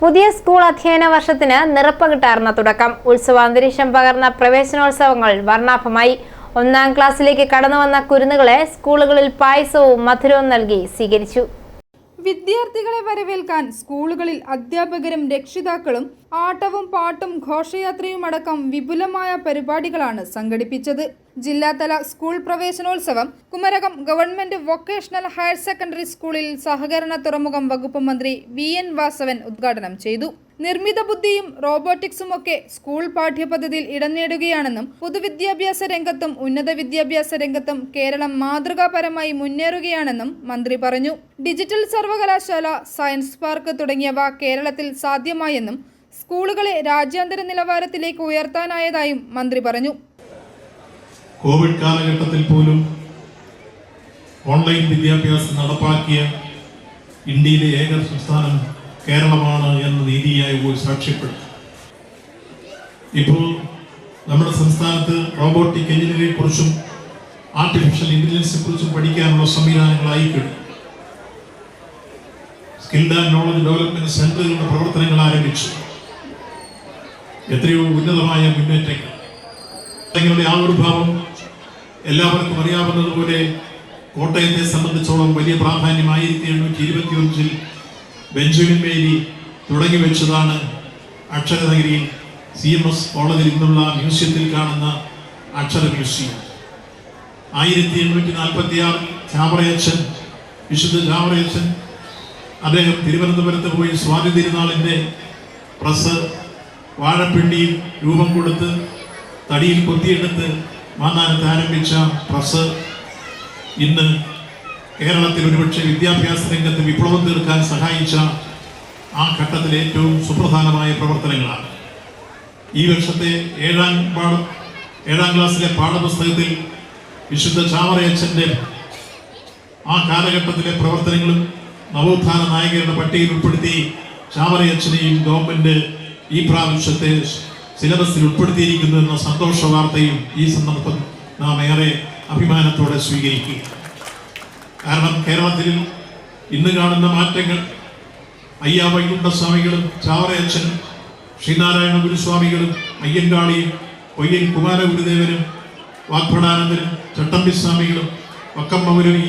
പുതിയ സ്കൂൾ അധ്യയന വർഷത്തിന് നിറപ്പകിട്ടാർന്ന തുടക്കം. ഉത്സവാന്തരീക്ഷം പകർന്ന പ്രവേശനോത്സവങ്ങൾ വർണാഭമായി. ഒന്നാം ക്ലാസ്സിലേക്ക് കടന്നുവന്ന കുരുന്നുകളെ സ്കൂളുകളിൽ പായസവും മധുരവും നൽകി സ്വീകരിച്ചു. വിദ്യാർത്ഥികളെ വരവേൽക്കാൻ സ്കൂളുകളിൽ അധ്യാപകരും രക്ഷിതാക്കളും ആട്ടവും പാട്ടും ഘോഷയാത്രയും അടക്കം വിപുലമായ പരിപാടികളാണ് സംഘടിപ്പിച്ചത്. ജില്ലാതല സ്കൂൾ പ്രവേശനോത്സവം Kumarakom government vocational higher secondary സ്കൂളിൽ സഹകരണ തുറമുഖം വകുപ്പ് മന്ത്രി വി എൻ വാസവൻ ഉദ്ഘാടനം ചെയ്തു. നിർമ്മിത ബുദ്ധിയും റോബോട്ടിക്സും ഒക്കെ സ്കൂൾ പാഠ്യപദ്ധതിയിൽ ഇടം നേടുകയാണെന്നും പൊതുവിദ്യാഭ്യാസ രംഗത്തും ഉന്നത വിദ്യാഭ്യാസ രംഗത്തും കേരളം മാതൃകാപരമായി മുന്നേറുകയാണെന്നും മന്ത്രി പറഞ്ഞു. ഡിജിറ്റൽ സർവകലാശാല സയൻസ് പാർക്ക് തുടങ്ങിയവ കേരളത്തിൽ സാധ്യമായെന്നും സ്കൂളുകളെ രാജ്യാന്തര നിലവാരത്തിലേക്ക് ഉയർത്താനായതായും മന്ത്രി പറഞ്ഞു. കോവിഡ് കാലഘട്ടത്തിൽ പോലും ഓൺലൈൻ വിദ്യാഭ്യാസം നടപ്പാക്കിയ ഇന്ത്യയിലെ ഏക സംസ്ഥാനം കേരളമാണ് എന്ന നീതിയായി പോയി സാക്ഷ്യപ്പെടുത്തി ഇപ്പോൾ നമ്മുടെ സംസ്ഥാനത്ത് റോബോട്ടിക് എഞ്ചിനീയറിംഗിനെ കുറിച്ചും ആർട്ടിഫിഷ്യൽ ഇന്റലിജൻസിനെ കുറിച്ചും പഠിക്കാനുള്ള സംവിധാനങ്ങളായി കഴിഞ്ഞു. സ്കിൽഡ് ആൻഡ് നോളജ് ഡെവലപ്മെന്റ് സെന്ററുകളുടെ പ്രവർത്തനങ്ങൾ ആരംഭിച്ചു. എത്രയോ ഉന്നതമായ മുന്നേറ്റങ്ങൾ. തങ്ങളുടെ ആവിർഭാവം എല്ലാവർക്കും അറിയാവുന്നതുപോലെ കോട്ടയത്തെ സംബന്ധിച്ചോളം വലിയ പ്രാധാന്യം ആയിരത്തി എണ്ണൂറ്റി ഇരുപത്തി ഒന്നിൽ ബെഞ്ചമിൻ മേരി തുടങ്ങി വെച്ചതാണ് അക്ഷരനഗരിയിൽ സി എം എസ് കോളേജിൽ നിന്നുള്ള മ്യൂസിയത്തിൽ കാണുന്ന അക്ഷര മ്യൂസിയം. ആയിരത്തി എണ്ണൂറ്റി നാൽപ്പത്തി ആറിൽ ചാവറയച്ചൻ വിശുദ്ധ ചാവറയച്ചൻ അദ്ദേഹം തിരുവനന്തപുരത്ത് പോയി സ്വാതി തിരുനാളിന്റെ പ്രസ് വാഴപ്പിണ്ടിയിൽ രൂപം കൊടുത്ത് തടിയിൽ കൊത്തിയെടുത്ത് മാന്നാനത്ത് ആരംഭിച്ച പ്രസ് ഇന്ന് കേരളത്തിൽ ഒരുപക്ഷെ വിദ്യാഭ്യാസ രംഗത്ത് വിപ്ലവം തീർക്കാൻ സഹായിച്ച ആ ഘട്ടത്തിലെ ഏറ്റവും സുപ്രധാനമായ പ്രവർത്തനങ്ങളാണ്. ഈ വർഷത്തെ ഏഴാം പാഠ ഏഴാം ക്ലാസ്സിലെ പാഠപുസ്തകത്തിൽ വിശുദ്ധ ചാവറയച്ചന്റെ ആ കാലഘട്ടത്തിലെ പ്രവർത്തനങ്ങളും നവോത്ഥാന നായകരുടെ പട്ടികയിൽ ഉൾപ്പെടുത്തി ചാവറയച്ചനെയും ഗവൺമെന്റ് ഈ പ്രാവശ്യത്തെ സിലബസിൽ ഉൾപ്പെടുത്തിയിരിക്കുന്നു എന്ന സന്തോഷ വാർത്തയും ഈ സന്ദർഭം നാം ഏറെ അഭിമാനത്തോടെ സ്വീകരിക്കുക കാരണം കേരളത്തിൽ ഇന്ന് കാണുന്ന മാറ്റങ്ങൾ അയ്യാ വൈകുണ്ഠസ്വാമികളും ചാവറയച്ചനും ശ്രീനാരായണ ഗുരുസ്വാമികളും അയ്യങ്കാളിയും ഒയ്യൻ കുമാരഗുരുദേവനും വാഗ്ഭടാനന്ദനും ചട്ടമ്പിസ്വാമികളും വക്കമ്മൗരവി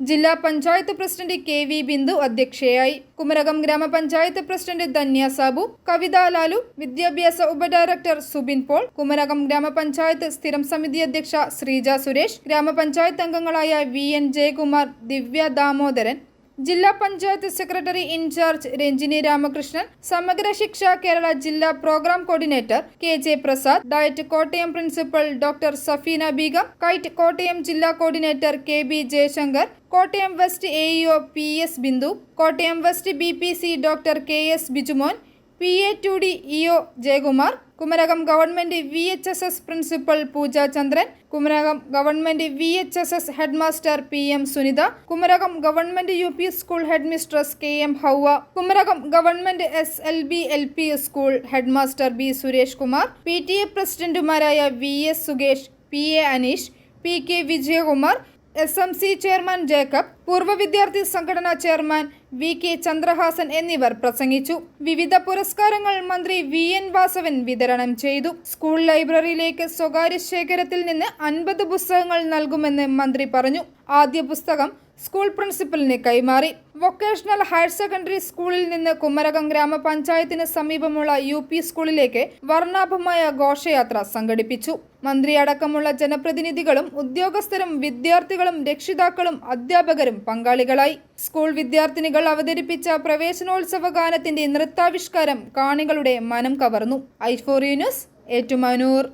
ജില്ലാ panchayat president K V Bindu അധ്യക്ഷയായി. കുമരകം ഗ്രാമപഞ്ചായത്ത് പ്രസിഡന്റ് ധന്യ സാബു കവിത ലാലു വിദ്യാഭ്യാസ ഉപഡയറക്ടർ സുബിൻ പോൾ കുമരകം ഗ്രാമപഞ്ചായത്ത് സ്ഥിരം സമിതി അധ്യക്ഷ ശ്രീജ സുരേഷ് ഗ്രാമപഞ്ചായത്ത് അംഗങ്ങളായ വി എൻ ജയകുമാർ ദിവ്യ ദാമോദരൻ ജില്ലാ പഞ്ചായത്ത് സെക്രട്ടറി ഇൻചാർജ് രഞ്ജിനി രാമകൃഷ്ണൻ സമഗ്ര ശിക്ഷ കേരള ജില്ലാ programme coordinator K J Prasad DIET Kottayam principal doctor Safeena Beegum KITE Kottayam ജില്ലാ coordinator K B Jayashankar Kottayam west A EO P S Bindu Kottayam west B P C doctor K S Bijumon P A to D EO Jayakumar Kumarakom government V H S S principal Pooja Chandran Kumarakom government V H S S headmaster P M Sunitha Kumarakom government U P school head mistress K M Hawwa Kumarakom government S L B L P school headmaster B Suresh Kumar P T A പ്രസിഡന്റുമാരായ V S Sukesh P A Aneesh P K Vijayakumar S M C chairman Jacob പൂർവ വിദ്യാർത്ഥി സംഘടനാ chairman V K Chandrahasan എന്നിവർ പ്രസംഗിച്ചു. വിവിധ പുരസ്കാരങ്ങൾ മന്ത്രി V N Vasavan വിതരണം ചെയ്തു. സ്കൂൾ ലൈബ്രറിയിലേക്ക് സ്വകാര്യ ശേഖരത്തിൽ നിന്ന് അൻപത് പുസ്തകങ്ങൾ നൽകുമെന്ന് മന്ത്രി പറഞ്ഞു. ആദ്യ പുസ്തകം സ്കൂൾ പ്രിൻസിപ്പലിന് കൈമാറി. വൊക്കേഷണൽ ഹയർ സെക്കൻഡറി സ്കൂളിൽ നിന്ന് കുമരകം ഗ്രാമപഞ്ചായത്തിന് സമീപമുള്ള യു പി സ്കൂളിലേക്ക് വർണാഭമായ ഘോഷയാത്ര സംഘടിപ്പിച്ചു. മന്ത്രി അടക്കമുള്ള ജനപ്രതിനിധികളും ഉദ്യോഗസ്ഥരും വിദ്യാർത്ഥികളും രക്ഷിതാക്കളും അധ്യാപകരും പങ്കാളികളായി. സ്കൂൾ വിദ്യാർത്ഥിനികൾ അവതരിപ്പിച്ച പ്രവേശനോത്സവ ഗാനത്തിന്റെ നൃത്താവിഷ്കാരം കാണികളുടെ മനം കവർന്നു. ഐഫോറിയൂസ് ഏറ്റുമാനൂർ.